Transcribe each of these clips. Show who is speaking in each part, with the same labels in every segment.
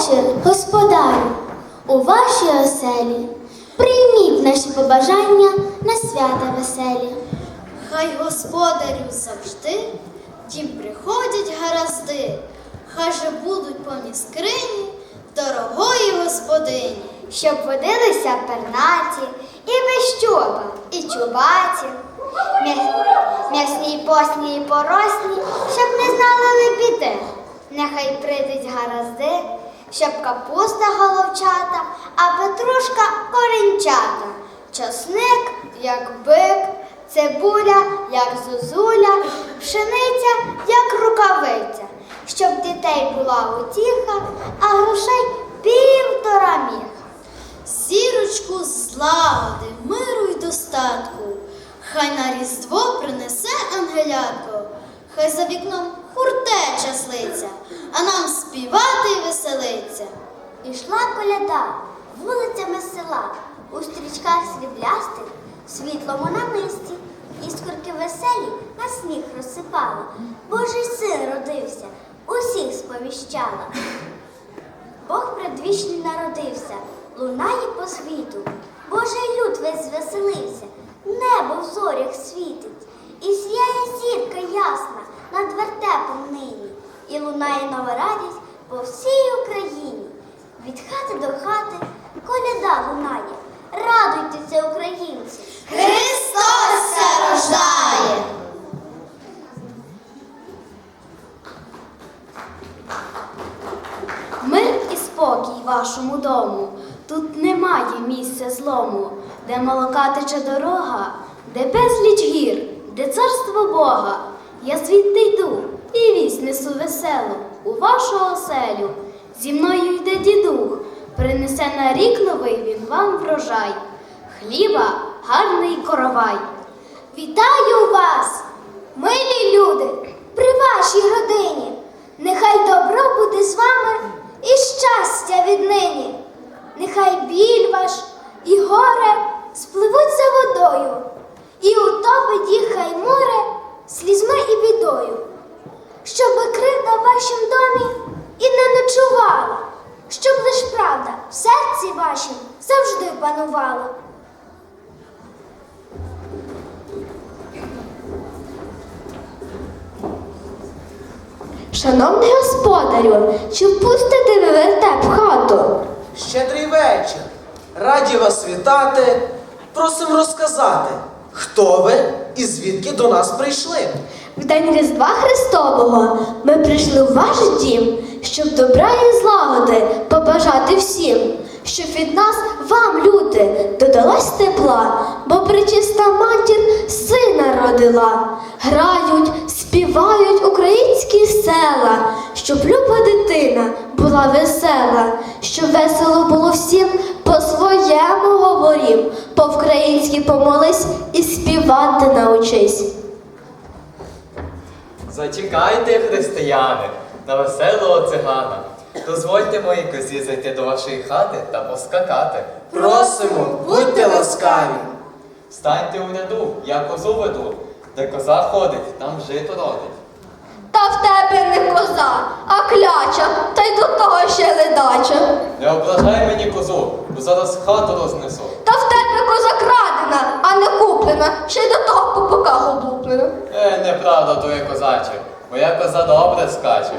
Speaker 1: Вечір, господарю, у вашій оселі. Прийміть наші побажання на свята веселі.
Speaker 2: Хай господарю завжди дім приходять гаразди, хай же будуть повні скрині дорогої господині.
Speaker 3: щоб водилися пернаті, і вищоба, і чубаті, м'ясні, й постні і поросні, щоб не знали лебіди. Нехай прийдуть гаразди, щоб капуста головчата, а петрушка корінчата, часник, як бик, цибуля, як зозуля, пшениця, як рукавиця, щоб дітей була утіха, а грошей півтора міха.
Speaker 2: Зірочку злагоди, миру й достатку, хай на різдво принесе ангелятко, хай за вікном хуртеча слиця, а нам співати веселиться.
Speaker 3: Ішла вулицями села, у стрічках сріблястих, світлому намисті, іскорки веселі на сніг розсипала. Божий син родився, усіх сповіщала. Бог предвічний народився, лунає по світу. Божий люд весь звеселився, небо в зорях світить, і сіяє зірка ясна над вертепом нині, і лунає нова радість по всій Україні. Від хати до хати коляда лунає. Радуйтеся, українці!
Speaker 2: Христос ся рождає!
Speaker 1: Мир і спокій вашому дому. Тут немає місця злому, де молока тече дорога, де безліч гір, де царство Бога. Я звідти йду і вість несу веселу у вашу оселю. Зі мною йде дідух, принесе на рік новий він вам врожай. Хліба гарний коровай.
Speaker 3: Вітаю вас, милі люди, при вашій родині. Нехай добро буде з вами і щастя віднині. Нехай біль ваш і горе спливуть за водою, і утопить їх хай море слізьми і бідою. Щоби кривда в вашім домі і не ночувала, щоб лиш правда в серці вашім завжди панувала.
Speaker 1: Шановний господарю, чи впустите ви вертеп в хату?
Speaker 4: Щедрий вечір. Раді вас вітати. Просимо розказати, хто ви і звідки до нас прийшли.
Speaker 1: В день Різдва Христового ми прийшли в ваш дім, щоб добра і злагоди побажати всім, щоб від нас вам, люди, додалось тепла, бо причиста матір сина родила. Грають, співають українські села, щоб люба дитина була весела, щоб весело було всім по-своєму говорім, по-українськи помолись і співати научись.
Speaker 5: Зачекайте, християни, на веселого цигана. Дозвольте моїй козі зайти до вашої хати та поскакати.
Speaker 4: Просимо, будьте ласкаві.
Speaker 5: Станьте у ряду, я козу веду. Де коза ходить, там жито родить.
Speaker 1: Та в тебе не коза, а кляча, та й до того ще ледача.
Speaker 5: Не ображай мені козу, бо зараз хату рознесу.
Speaker 1: Та в тебе коза крадена, а не куплена, ще й до того по боках облуплена.
Speaker 5: Е, неправда твоє козаче, моя коза добре скаче.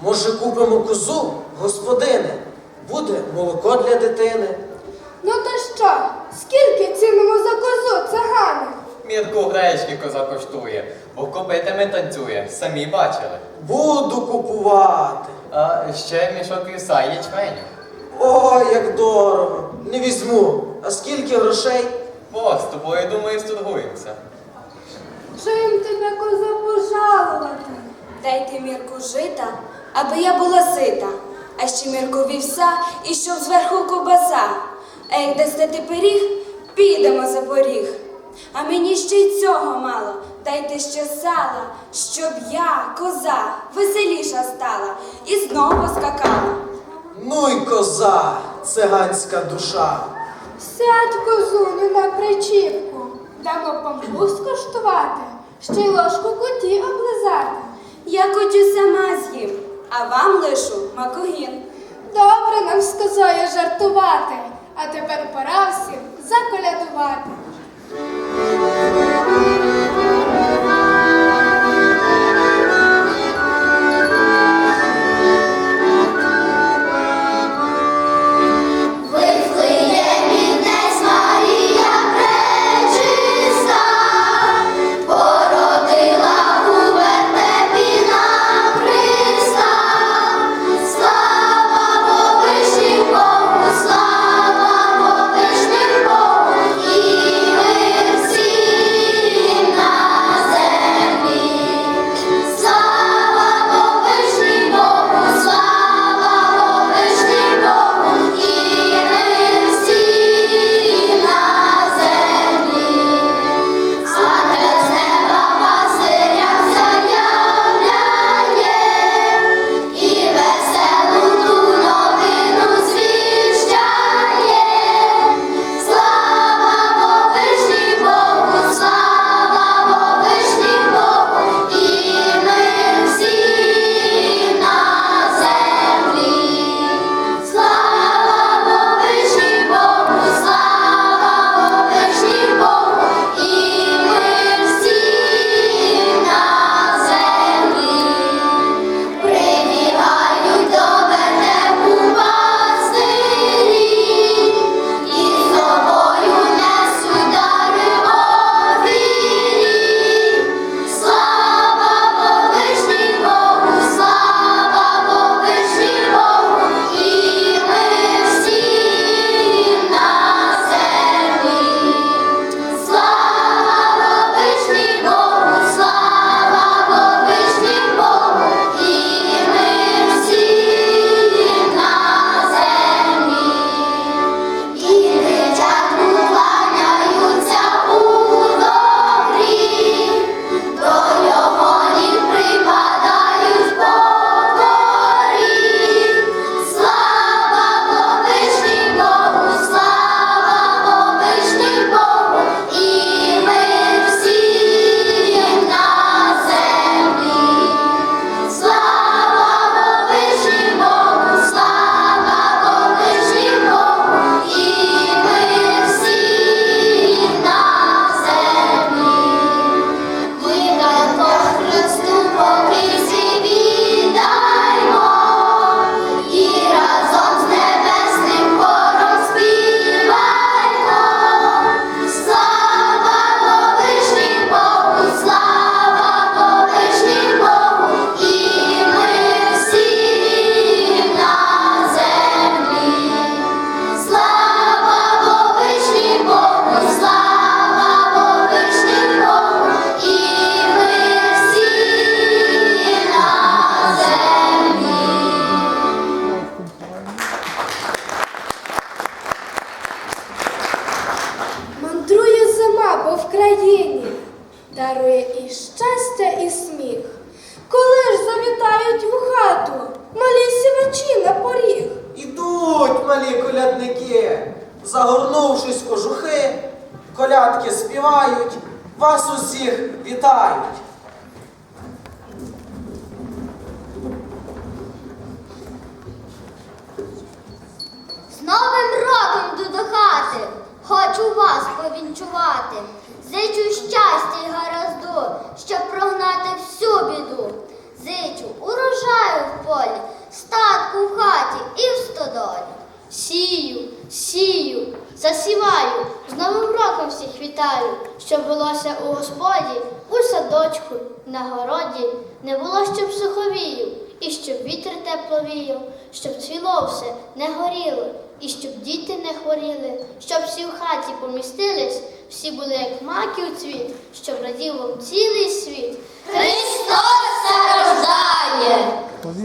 Speaker 4: Може, купимо козу, господине? Буде молоко для дитини.
Speaker 6: Ну то що? Скільки цінимо за козу, цигани?
Speaker 5: Мірку гречки коза коштує, бо копитами танцює, самі бачили.
Speaker 4: Буду купувати.
Speaker 5: А ще віса ячменю.
Speaker 4: Ой, як дорого. Не візьму. А скільки грошей?
Speaker 5: Бо з тобою, думаю, сторгуємося.
Speaker 6: Чим тебе коза пожалувати?
Speaker 7: Дайте мірку жита, аби я була сита, а ще мірку вівса і щоб зверху ковбаса. А як дасте ти пиріг, підемо за поріг. А мені ще й цього мало. Дайте ще сала, щоб я, коза, веселіша стала і знов поскакала.
Speaker 4: Ну й коза, циганська душа.
Speaker 6: Сядь козуню на причіпку. Дамо пампу скоштувати, ще й ложку куті облизати.
Speaker 7: Я котю сама з'їм, а вам лишу макогін.
Speaker 6: Добре нам з козою жартувати, а тепер пора всім заколядувати. Дарує і щастя, і сміх. Коли ж завітають у хату малі сівачі на поріг?
Speaker 4: Ідуть малі колядники, загорнувшись кожухи, колядки співають, вас усіх вітають.
Speaker 3: З Новим роком до хати, хочу вас повінчувати. Зичу щастя й гаразду, щоб прогнати всю біду. Зичу урожаю в полі, статку в хаті і в стодолі.
Speaker 2: Сію, сію, засіваю, з Новим роком всіх вітаю, щоб булося у господі, у садочку, на городі, не було щоб суховію, і щоб вітер тепло віяв, щоб цвіло все не горіло, і щоб діти не хворіли, щоб всі в хаті помістились, всі були як маки у цвіт, щоб радів вам цілий світ.
Speaker 3: Христос рождає!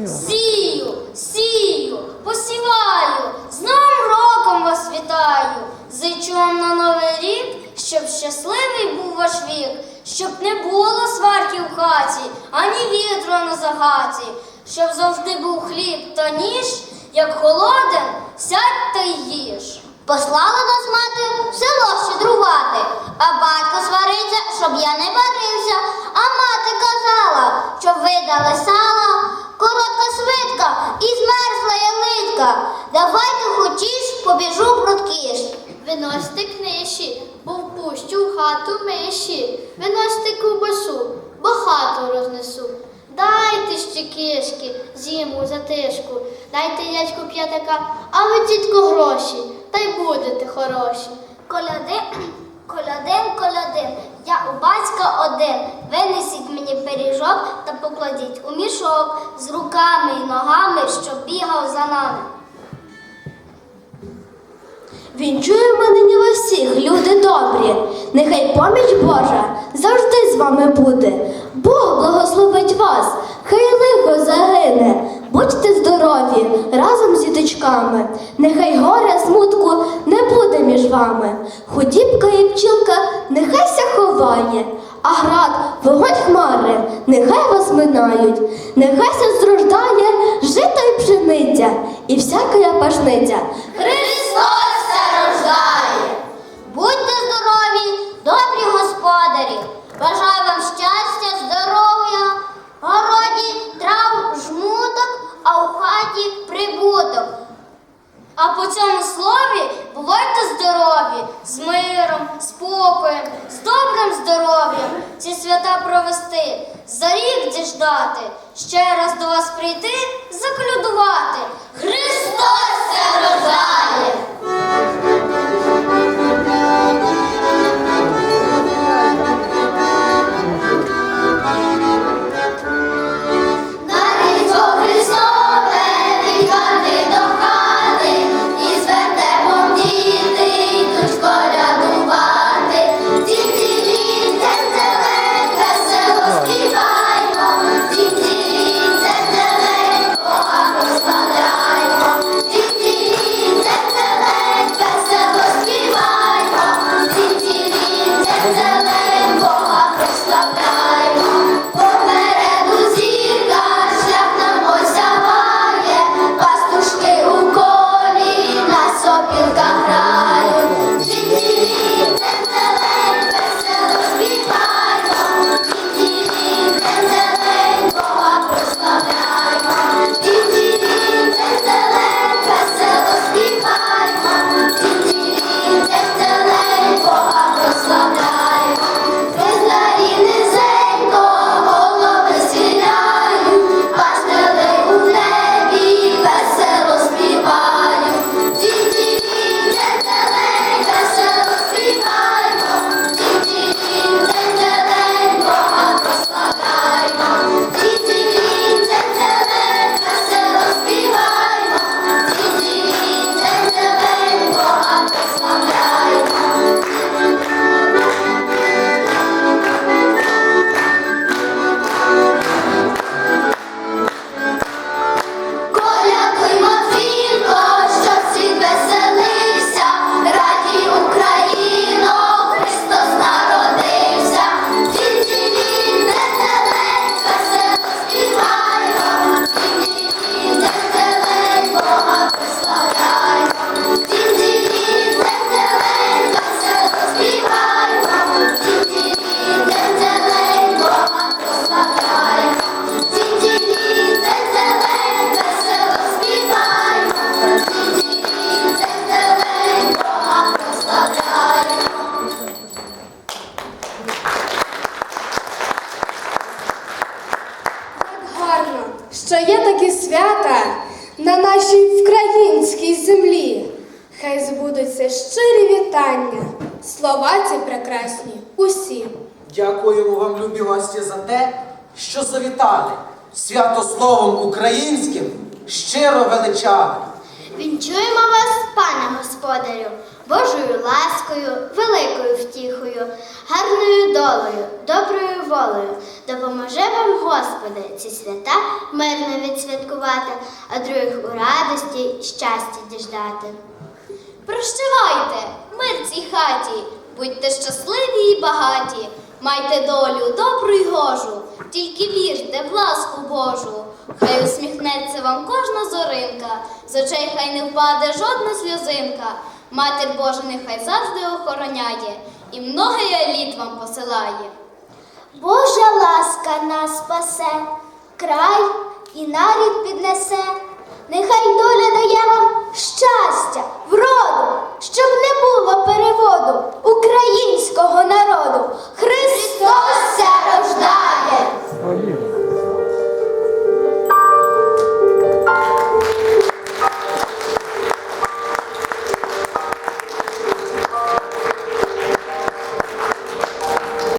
Speaker 3: Сію, сію, посіваю, з Новим роком вас вітаю!
Speaker 6: зичу вам на новий рік, щоб щасливий був ваш вік, щоб не було сварки в хаті, ані вітру на загаті, щоб завжди був хліб та ніж, як голоден, сядь та їж. Послала нас мати в село щедрувати, а батько свариться, щоб я не барився. А мати казала, щоб видали сала, коротка свитка і змерзла ялитка. Давайте хочеш, побіжу прудкіш.
Speaker 3: Виносьте книжі, бо впущу в хату миші. Виносьте ковбасу, бо хату рознесу. Дайте ще кишки, зиму затишку. Дайте дядьку п'ятака, а ви тітко гроші, та й будете хороші.
Speaker 6: Колядин, колядин, колядин, я у батька один. Винесіть мені пиріжок та покладіть у мішок з руками і ногами, щоб бігав за нами.
Speaker 1: Вінчуємо нині вас всіх, люди добрі. Нехай поміч Божа завжди з вами буде. Бог благословить вас, хай лихо загине. Будьте здорові разом з діточками. Нехай горя смутку не буде між вами. Худібка і пчілка нехай ся ховає, а град, вогонь хмари, нехай вас минають. Нехай ся зрождає жито й пшениця, і всяка пашниця.
Speaker 6: Христос добрі господарі! Бажаю вам щастя, здоров'я, городі трав жмуток, а у хаті прибуток. А по цьому слові бувайте здорові, з миром, спокоєм, з добрим здоров'ям ці свята провести, за рік діждати, ще раз до вас прийти, заколядувати. Христос це рождає!
Speaker 8: Що є такі свята на нашій українській землі. Хай збудуться щирі вітання, слова ці прекрасні усі.
Speaker 4: Дякуємо вам, любі гості, за те, що завітали. Свято словом українським щиро величали.
Speaker 3: Вінчуємо вас, пане господарю, Божою ласкою, великою втіхою, гарною долею, доброю волею. Допоможе вам, Господи, ці свята мирно відсвяткувати, а других у радості, щастя діждати. Прощавайте, мир цій хаті,
Speaker 2: Будьте щасливі і багаті, майте долю добру й гожу, тільки вірте в ласку Божу. Хай усміхнеться вам кожна зоринка, з очей хай не впаде жодна сльозинка. Матір Божа нехай завжди охороняє, і много я літ вам посилає.
Speaker 3: Ласка нас спасе, край і нарід піднесе, нехай доля дає вам щастя, вроду, щоб не було переводу українського народу. Христос рождає!